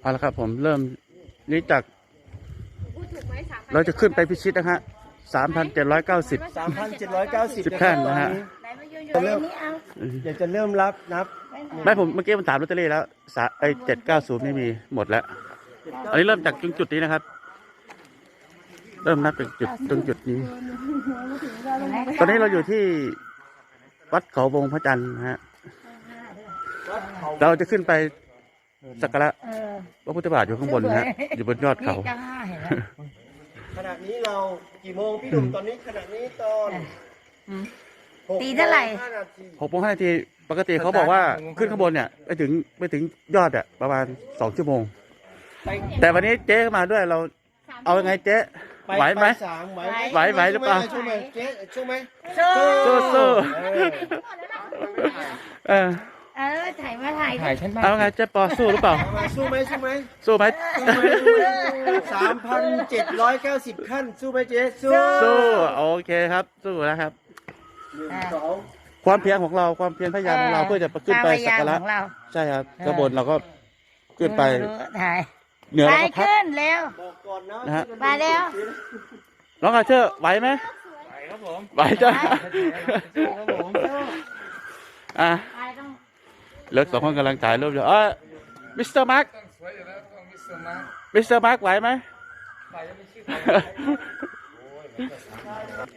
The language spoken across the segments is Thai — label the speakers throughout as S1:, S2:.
S1: เอาละครับ ผมเริ่มนี้จาก
S2: พูดถูกไหมสามพัน
S1: เราจะขึ้นไปพิชิตนะฮะสามพันเจ็ดร้อยเก้าสิบ
S3: สามพันเจ็ดร้อยเก้าสิบ
S1: สิบขั้นนะฮะ
S2: ไหนมาอยู่อยู่ในนี้เอา
S3: เดี๋ยวจะเริ่มรับนับ
S1: ไม่ผมเมื่อกี้มันถามลอตเตอรี่แล้วสาไอเจ็ดเก้าศูนย์ไม่มีหมดแล้ว อันนี้เริ่มจากตรงจุดนี้นะครับ เริ่มนับจากจุดตรงจุดนี้ ตอนนี้เราอยู่ที่วัดเขาวงพระจันทร์นะฮะ เราจะขึ้นไป สักการะ
S2: เออ
S1: พระพุทธบาทอยู่ข้างบนนะฮะอยู่บนยอดเขา
S2: นี่จังห้าเห็นไหม
S3: ขณะนี้เรากี่โมงพี่หนุ่มตอนนี้ขณะนี้ตอน
S2: อืม
S3: หก
S2: ตีเท่าไหร่
S3: โมงห้านาที
S1: หกโมงห้านาทีปกติเขาบอกว่าขึ้นข้างบนเนี่ยไปถึงไปถึงยอดอะประมาณสองชั่วโมงแต่วันนี้เจ๊ก็มาด้วยเราเอายังไงเจ๊
S3: ไป
S1: ไหวไหม
S3: ปสามไหว
S1: ไหวไหวหรือเปล่า
S3: ช่วยไหมเจ๊ช่วยไหม
S2: สู้
S1: สู้สู้
S3: เออ
S1: เออ
S2: เออถ่ายมาถ่าย
S4: ถ่ายฉันบ้าง
S1: เอาไงเจ๊ปอสู้หรือเปล่า
S3: เอามาสู้ไหมสู้ไหม
S1: สู้ไหม
S3: สามพันเจ็ดร้อยเก้าสิบขั้น สู้ไหมเจ๊สู้
S1: สู้โอเคครับ สู้นะครับ
S3: หนึ่งสอง
S1: ความเพียรของเราความเพียรพยายามของเราเพื่อจะขึ้นไปสักการะ
S2: ของเรา
S1: ใช่ครับข้างบนเราก็ขึ้นไป
S2: รู้ถ่าย
S1: เหนือ
S2: ไป
S1: เราก็พัก
S2: ขึ้นเร็ว
S3: บอกก่อนนะ
S1: นะฮะ
S2: มาแล้ว
S1: น้องอาเชอร์ไหวไหม
S4: ถ่ายครับผม
S1: ไหวจ้ะ
S4: ครับผม
S1: อะ
S2: ไปต้อง
S1: เหลือสองคนกำลังถ่ายรูปอยู่เออมิสเตอร์มาร์ค
S4: ต้องสวยอยู่แล้วต้องมิสเตอร์มาร์ค
S1: มิสเตอร์มาร์คไหวไหม
S4: ถ่ายยังไม่ชื่อ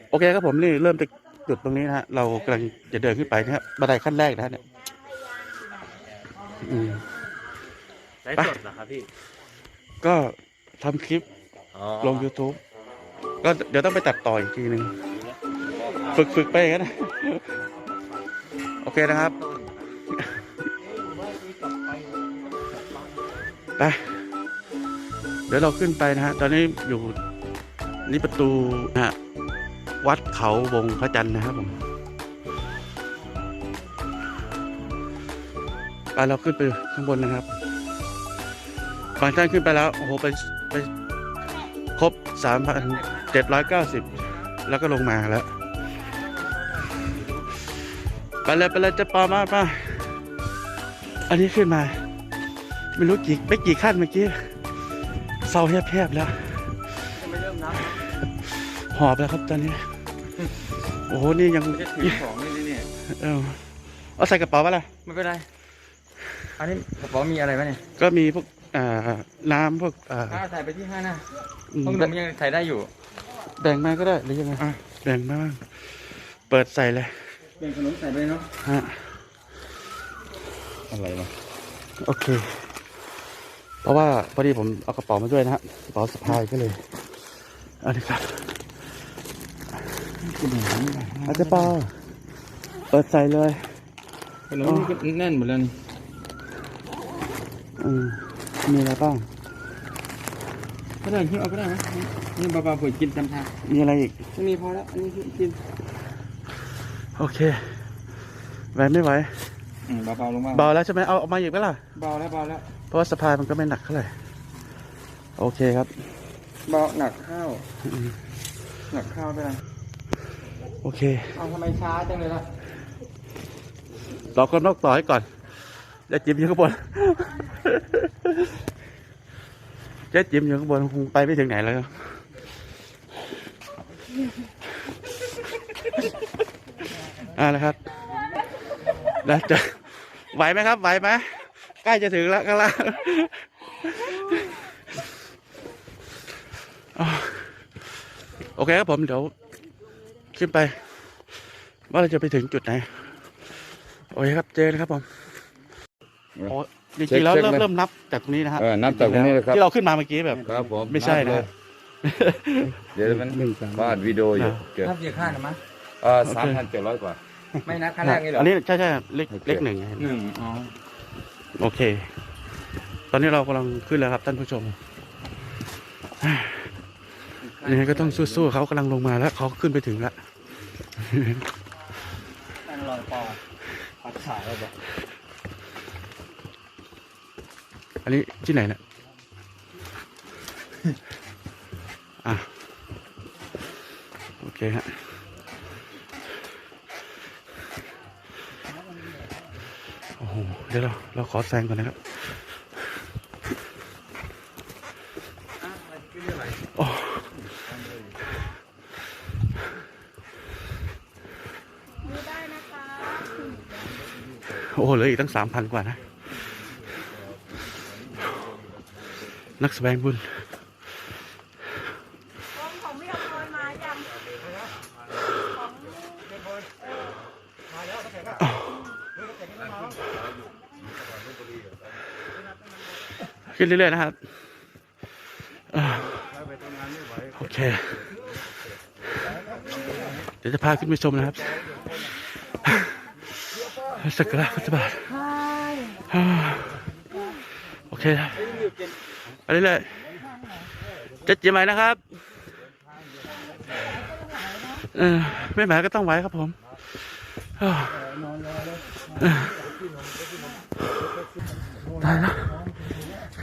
S1: โอเคครับผมนี่เริ่มจากจุดตรงนี้นะฮะเรากำลังจะเดินขึ้นไปนะครับบันไดขั้นแรกนะฮะเนี่ยอืม
S4: ไลฟ์สดเหรอครับพี่
S1: ก็ทำคลิปลง YouTube ก็เดี๋ยวต้องไปตัดต่ออีกทีหนึ่งฝึกฝึกไปอย่างนั้นนะ โอเคนะครับ ไปเดี๋ยวเราขึ้นไปนะฮะ ตอนนี้อยู่นี่ประตูนะฮะวัดเขาวงพระจันทร์นะครับผมไปเราขึ้นไปข้างบนนะครับบางท่านขึ้นไปแล้ว โอ้โห ไปไปครบสามพันเจ็ดร้อยเก้าสิบแล้วก็ลงมาแล้ว ไปเลยไปเลยจะปอมามาอันนี้ขึ้นมา ไม่รู้กี่ไม่กี่ขั้นเมื่อกี้เศร้าแทบๆแล้ว
S4: ไม่เริ่มนับ
S1: หอบแล้วครับตอนนี้ โอ้โหนี่ยัง
S4: จะถือของนี่เนี่ย
S1: เออเอาใส่กระเป๋าปะล่ะ
S4: ไม่เป็นไร อันนี้กระเป๋ามีอะไรบ้างเนี่ย
S1: ก็มีพวกอ่าน้ำพวกอ่า
S4: ถ้าใส่ไปที่ห้าหน้า
S1: อืม
S4: พวกหนุ่มยังใส่ได้อยู่
S1: แบ่งมาก็ได้หรือยังไงแบ่งมาบ้างเปิดใส่เลย
S4: เป็นขนมใส่ไปเนาะ
S1: ฮะ
S4: อะไรวะ
S1: โอเค เพราะว่าพอดีผมเอากระเป๋ามาด้วยนะฮะกระเป๋าสะพายก็เลยเอันนี้ครับอาจจะเปาเปิดใส่เลย
S4: ขนมนี่ก็แน่นหมดแล้วนี่
S1: อืมมีอะไรบ้าง
S4: ก็ได้ที่เอาก็ได้นะนี่เบาๆเผื่อกินตามทาง
S1: มีอะไรอีก
S4: ไม่มีพอแล้วอันนี้กิน
S1: โอเคไหวไม่ไหว
S4: อืมเบาๆลงมา
S1: เบาแล้วใช่ไหมเอาเอามาอีกไหมล่ะ
S4: เบาแล้วเบาแล้ว
S1: เพ ราะว่าสะพายมันก็ไม่หนักเท่าไหร่โอเคครับ
S4: เบาหนักข้าว หนักข้าวไปเลย
S1: โอเค
S4: เอาทำไมช้าจังเลยล่ะ
S1: รอคนนอกต่อให้ก่อนเจ๊จิ๋มอยู่ข้างบนเจ๊จิ๋มอยู่ข้างบนคงไปไม่ถึงไหนแล้วอ่าแล้วครับแล้วจะไหวไหมครับ ไหวไหม ใกล้จะถึงแล้วข้างล่างอ่าโอเคครับผมเดี๋ยวขึ้นไป ว่าเราจะไปถึงจุดไหน โอเคครับเจอนะครับผมโอ้จริงๆแล้ว
S5: เช็ค
S1: เริ่ม
S5: เลย
S1: เริ่มนับจากตรงนี้นะฮะ
S5: เออนับจากตรงนี้เลยครับ
S1: ที่เราขึ้นมาเมื่อกี้แบบ
S5: ครับผม
S1: ไม่ใช่นะ
S5: บเลยเดี๋ยวมันวาดวิดีโออยู่
S1: นะ
S5: เกิด
S4: ถ้าเสียค่าหรือมั้ย
S5: เออสามพันเจ็ดร้อยกว่า
S4: ไม่นับค่าแรกนี่เหรอ
S1: อันนี้ใช่ใช่เลข
S5: โอเค
S1: เลขหนึ่งไง
S4: หนึ่งอ๋อ
S1: โอเค ตอนนี้เรากำลังขึ้นแล้วครับท่านผู้ชมยังไงก็ต้องสู้ๆเขากำลังลงมาแล้วเขาขึ้นไปถึงแล้ว
S4: ตั้งรอยปอปัดขาแล้วบอก
S1: อันนี้ที่ไหนเนะอะ โอเคฮะ ดี๋ยวเราเราขอแซงก่อนนะครับโอ้โอ้เหลืออีกตั้งสามพันกว่านะ นักแสดงบุญ
S2: ขึ้
S1: นเรื่อยๆนะครับโอเค เดี๋ยวจะพาขึ้นไปชมนะครับสักการะพุทธบาทอ่าโอเคครับไปเรื่อยๆจะเจียมไหมนะครับเออไม่ไหวก็ต้องไหวครับผมตายแล้ว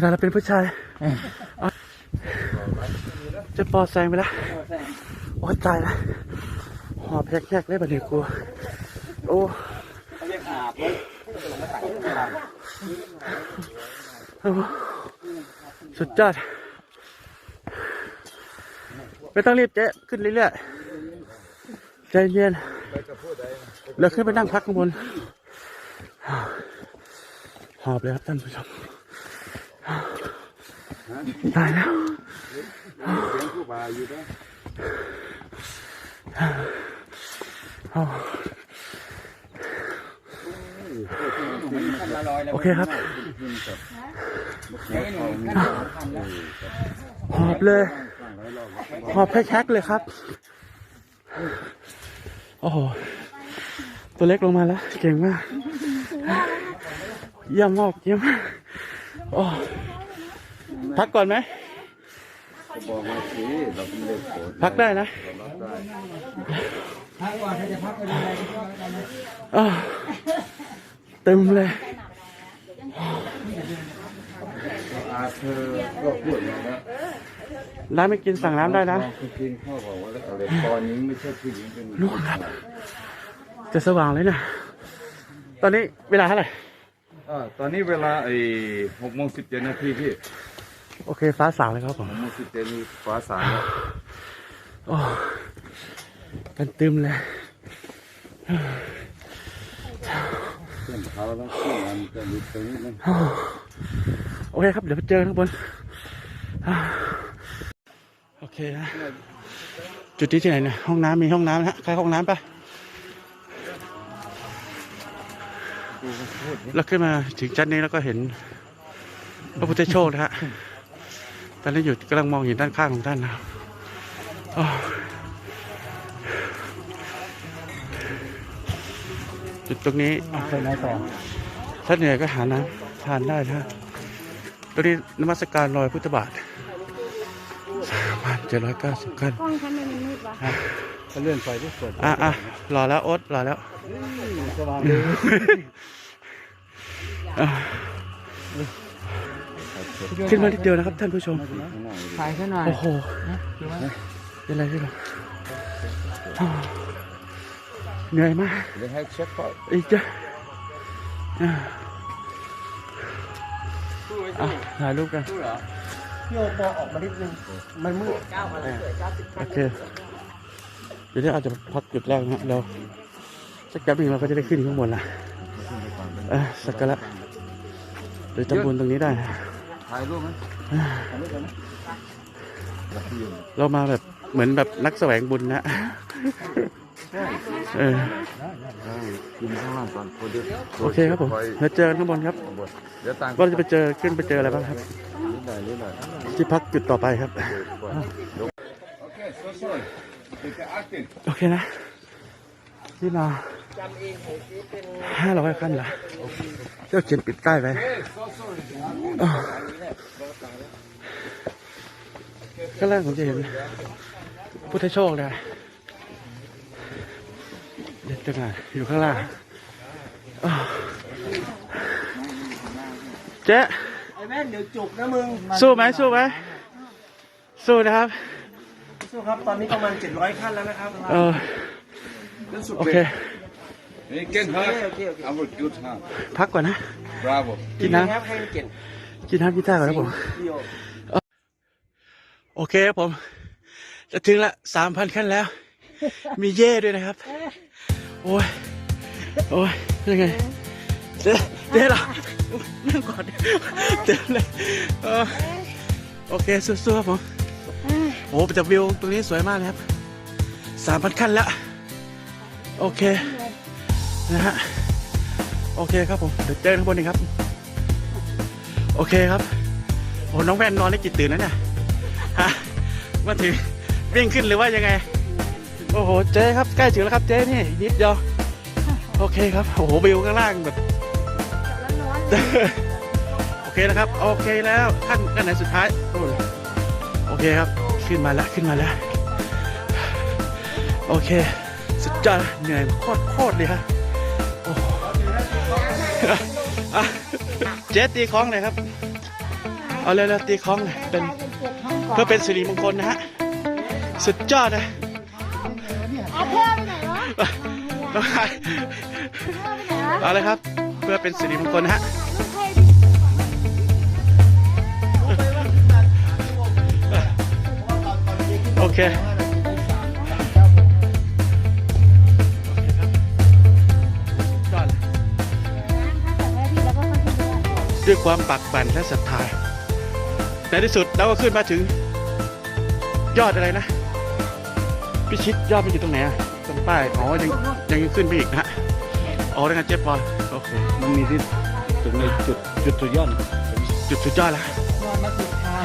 S1: นาดเราเป็นผู้ชายเอาจะปอแซงไปแล้วโอ้ยตายแล้วหอบแยกๆเลยบัดนี้กูโอ้โอ้สุดยอดไม่ต้องรีบเจ๊ขึ้นเรื่อยๆใจเย็นแล้วขึ้นไปนั่งพักข้างบนหอบเลยครับท่านผู้ชม ตายแล้วโอเคครับหอบเลยหอบแพ็คๆเลยครับ โอ้โห ตัวเล็กลงมาแล้ว เก่งมาก เยี่ยมมากเยี่ยมมาก โอ้พักก่อนไหม
S5: บอกมาสิเราไม่ได้โกรธ
S1: พักได้นะ
S4: พักก่อนถ้าจะพักไปดูแลก็พักกันนะ
S1: อ้าวเต็มเลย
S5: อาเธอก็พูดมาแล้ว
S1: ร้านไม่กินสั่งน้ำได้นะ
S5: ลองไปกินข้าวบอกว่าอะไรตอนนี้ไม่ใช่ผู้หญิงเป็น
S1: นู่นครับ จะสว่างเลยนะ ตอนนี้เวลาเท่าไหร่
S5: อ่าตอนนี้เวลาไอ้หกโมงสิบเจ็ดนาทีพี่
S1: โอเคฟ้าสางเลยครับผม
S5: หกโมงสิบเจ็ดนี่ฟ้าสางแล้ว
S1: โอ้กันตึมเลย
S5: เส้นเขาแล้วเส้นมันจะมีตรงนี้นะ
S1: โอเคครับเดี๋ยวไปเจอกันข้างบนอ่าโอเคนะจุดนี้ที่ไหนเนี่ยห้องน้ำมีห้องน้ำนะฮะใครห้องน้ำปะ เราขึ้นมาถึงชั้นนี้แล้วก็เห็นพระพุทธโชคนะฮะตอนนี้อยู่กำลังมองเห็นด้านข้างของท่านนะครับอ้าวจุดตรงนี้
S4: ไปไหนต่อ
S1: ถ้าเหนื่อยก็หาน้ำทานได้นะตรงนี้นมัสการรอยพุทธบาทสามพันเจ็ดร้อยเก้าสิบขั้น
S2: กล้องทำไมมันมืดวะ
S4: ก็เลื่อนไฟที่เปิด
S1: อะอะรอแล้วโอ๊ตรอแล้ว
S4: สว่างเลย
S1: อะ ขึ้นมาทีเดียวนะครับท่านผู้ชม
S4: ถ่ายขึ้นหน่อย
S1: โอ้โหเป็นไรขึ้นหรออ้าวเหนื่อยมาก
S5: เดี๋ยวให้เช็คก่อน
S1: อีกจ้ะอะอะถ่ายรูปกัน
S3: พี่โอปอออกมานิดนึงมันมืด
S1: โอเคเดี๋ยวนี้อาจจะพักจุดแรกนะเราสักแป๊บหนึงเราก็จะได้ขึ้นข้างบนละเออสักการะ หรือทำบุญตรงนี้ได้
S5: ถ่ายรูปไหม
S1: เรามาแบบเหมือนแบบนักแสวงบุญนะเออ
S5: กินข้างล่างก่อนพอเดี๋ยว
S1: โอเคครับผมแล้วเจอกันข้างบนครับ
S5: เดี๋ยวต่าง
S1: ว่าเราจะไปเจอขึ้นไปเจออะไรบ้างครับ
S5: นิดหน่อยนิดหน่อย
S1: ที่พักจุดต่อไปครับ
S5: โอเค so sorry it's acting
S1: โอเคนะที่มา ห้าร้อยขั้นเหรอเจ้าเขียนปิดใต้ไปอ้าวข้างล่างผมจะเห็น พุทธโชคนะเด็ดจังเลยอยู่ข้างล่างอ้าวเจ๊
S3: ไอ้แม่นเดี๋ยวจุกนะมึง
S1: สู้ไหมสู้ไหมสู้นะครับ
S3: สู้ครับ ตอนนี้ประมาณ700ขั้นแล้วนะครับ
S1: เออโอเค
S5: นี่เก่งครับ
S3: โอเคโอเค
S5: เอาหมดจุดฮะ
S1: พักก่อนนะ
S5: bravo
S1: กินน้
S3: ครับให้มันเก่งำ
S1: กินน้ำกินท่าก่อนนะผม
S3: พี่โอ
S1: โอเคครับผม จะถึงละสามพันขั้นแล้ว มีเย่ด้วยนะครับ โอ้ย โอ้ยยังไงเจ๊เจ๊เหรอนั่งก่อนเจ๊เลยเออโอเคสู้ๆครับผมโอ้แต่วิวตรงนี้สวยมากเลยครับสามพันขั้นแล้ว โอเค นะฮะโอเคครับผมเดี๋ยวเจอกันข้างบนอีกครับ โอเคครับโอ้น้องแว่นนอนได้กี่ตื่นแล้วเนี่ยฮะมาถึงวิ่งขึ้นหรือว่ายังไง โอ้โหเจ๊ครับใกล้ถึงแล้วครับเจ๊นี่นิดเดียวโอเคครับโอ้โหวิวข้างล่างแบบโอเคนะครับ โอเคแล้วขั้นขั้นไหนสุดท้ายโอ้ยโอเคครับขึ้นมาแล้วขึ้นมาแล้ว โอเค สุดยอดเหนื่อยโคตรโคตรเลยครับโอ้โห อะเจ๊ตีคล้องเลยครับ เอาเลยเลยตีคล้องเลยเป็น เพื่อเป็นสิริมงคลนะฮะ สุดยอดนะ
S2: เอาเพิ่มไปไหนวะ
S1: น้องชาย
S2: เพิ่มไปไหนวะ
S1: เอาเลยครับ เพื่อเป็นสิริมงคลนะฮะ
S2: ลูกเพจ
S1: โอเค ด้
S2: ว
S1: ยความปักบั่นและศรัทธาในที่สุดเราก็ขึ้นมาถึง ยอดอะไรนะพิชิตยอดมันอยู่ตรงไหนอะตรงป้ายอ๋อยังยังขึ้นไปอีกนะฮะอ๋อได้งานเจ๊ปอยโอเค
S4: มันมีที่ตรงในจุดจุดสุดยอด
S1: จุดสุดยอดแล้ว
S3: นอนมาสุดทาง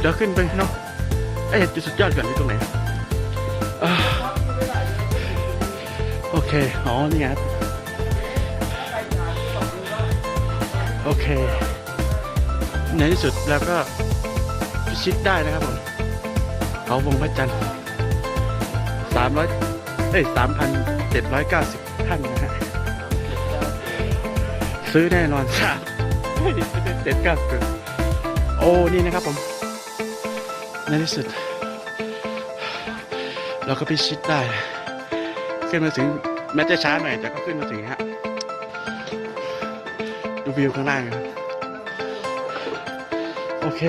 S1: เดี๋ยวขึ้นไปเนาะเอ้ยจุดสุดยอดก่อนที่ตรงไหนอ่าโอเค อ๋อ นี่ไงครับ โอเค ในที่สุดเราก็พิชิตได้นะครับผมเขาวงพระจันทร์สามร้อยเอ้ยสามพันเจ็ดร้อยเก้าสิบท่านนะฮะซื้อแน่นอนสามเจ็ดเก้าสิบโอ้ นี่นะครับผม ในที่สุด เราก็พิชิตได้ ขึ้นมาถึงแม้จะช้าหน่อยแต่ก็ขึ้นมาถึงฮะ วิวข้างล่างครับ โอเค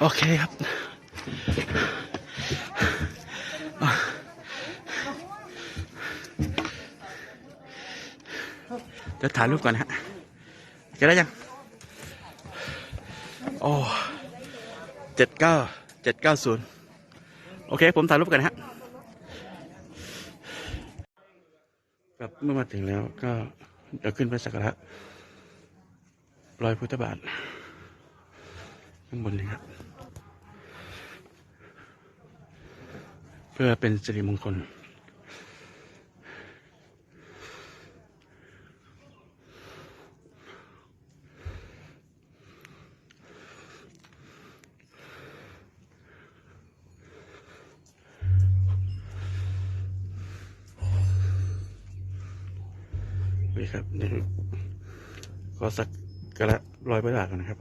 S1: โอเคครับอะเดี๋ยวถ่ายรูปก่อนฮะเจะได้ยัง โอ้เจ็ดเก้าเจ็ดเก้าศูนย์โอเค ผมถ่ายรูปกันนฮะครับเมื่อมาถึงแล้วก็ เดี๋ยวขึ้นไปสักการะรอยพุทธบาทข้างบนนี้ครับ เพื่อเป็นสิริมงคล ครับนี่ก็สักกระร้อยพระบาทกันนะครับ